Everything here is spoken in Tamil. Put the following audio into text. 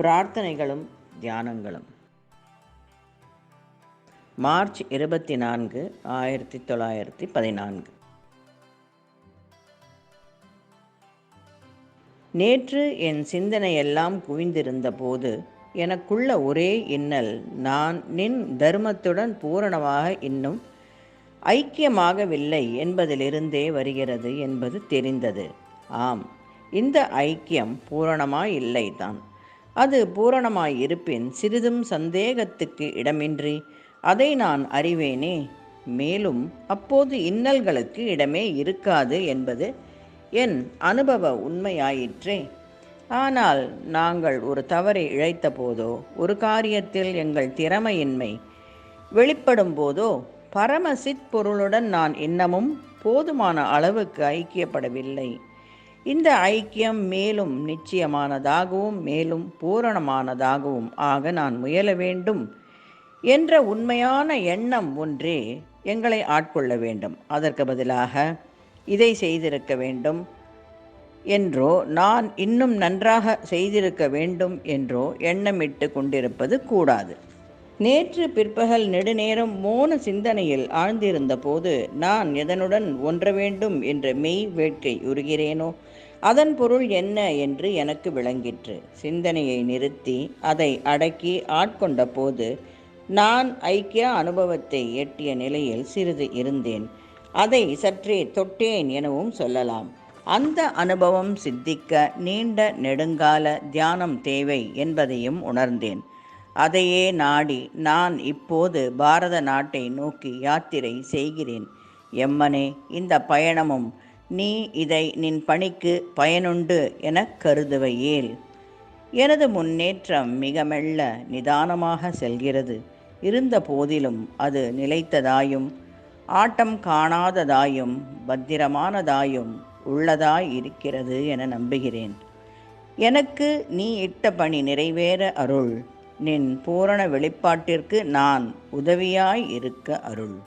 பிரார்த்தனைகளும் தியானங்களும். மார்ச் இருபத்தி நான்கு ஆயிரத்தி தொள்ளாயிரத்தி பதினான்கு. நேற்று என் சிந்தனையெல்லாம் குவிந்திருந்த போது எனக்குள்ள ஒரே இன்னல் நான் நின் தர்மத்துடன் பூரணமாக இன்னும் ஐக்கியமாகவில்லை என்பதிலிருந்தே வருகிறது என்பது தெரிந்தது. ஆம் இந்த ஐக்கியம் பூரணமாய் இல்லைதான். அது பூரணமாயிருப்பின் சிறிதும் சந்தேகத்துக்கு இடமின்றி அதை நான் அறிவேனே. மேலும் அப்போது இன்னல்களுக்கு இடமே இருக்காது என்பது என் அனுபவ உண்மையாயிற்றே. ஆனால் நாங்கள் ஒரு தவறை இழைத்த போதோ ஒரு காரியத்தில் எங்கள் திறமையின்மை வெளிப்படும் போதோ பரமசித் பொருளுடன் நான் இன்னமும் போதுமான அளவுக்கு ஐக்கியப்படவில்லை. இந்த ஐக்கியம் மேலும் நிச்சயமானதாகவும் மேலும் பூரணமானதாகவும் ஆக நான் முயல வேண்டும் என்ற உண்மையான எண்ணம் ஒன்றே எங்களை ஆட்கொள்ள வேண்டும். அதற்கு பதிலாக இதை செய்திருக்க வேண்டும் என்றோ நான் இன்னும் நன்றாக செய்திருக்க வேண்டும் என்றோ எண்ணமிட்டு கொண்டிருப்பது கூடாது. நேற்று பிற்பகல் நெடுநேரம் மோன சிந்தனையில் ஆழ்ந்திருந்த போது நான் எதனுடன் ஒன்ற வேண்டும் என்ற மெய் வேட்கை உருகிறேனோ? அதன் பொருள் என்ன என்று எனக்கு விளங்கிற்று. சிந்தனையை நிறுத்தி அதை அடக்கி ஆட்கொண்ட போது நான் ஐக்கிய அனுபவத்தை எட்டிய நிலையில் சிறிது இருந்தேன். அதை சற்றே தொட்டேன் எனவும் சொல்லலாம். அந்த அனுபவம் சித்திக்க நீண்ட நெடுங்கால தியானம் தேவை என்பதையும் உணர்ந்தேன். அதையே நாடி நான் இப்போது பாரத நாட்டை நோக்கி யாத்திரை செய்கிறேன். எம்மனே இந்த பயணமும் நீ இதை நின் பணிக்கு பயனுண்டு எனக் கருதுவையேல். எனது முன்னேற்றம் மிக மெல்ல நிதானமாக செல்கிறது. இருந்த போதிலும் அது நிலைத்ததாயும் ஆட்டம் காணாததாயும் பத்திரமானதாயும் உள்ளதாய் இருக்கிறது என நம்புகிறேன். எனக்கு நீ இட்ட பணி நிறைவேற அருள். நின் பூரண வெளிப்பாட்டிற்கு நான் உதவியாய் இருக்க அருள்.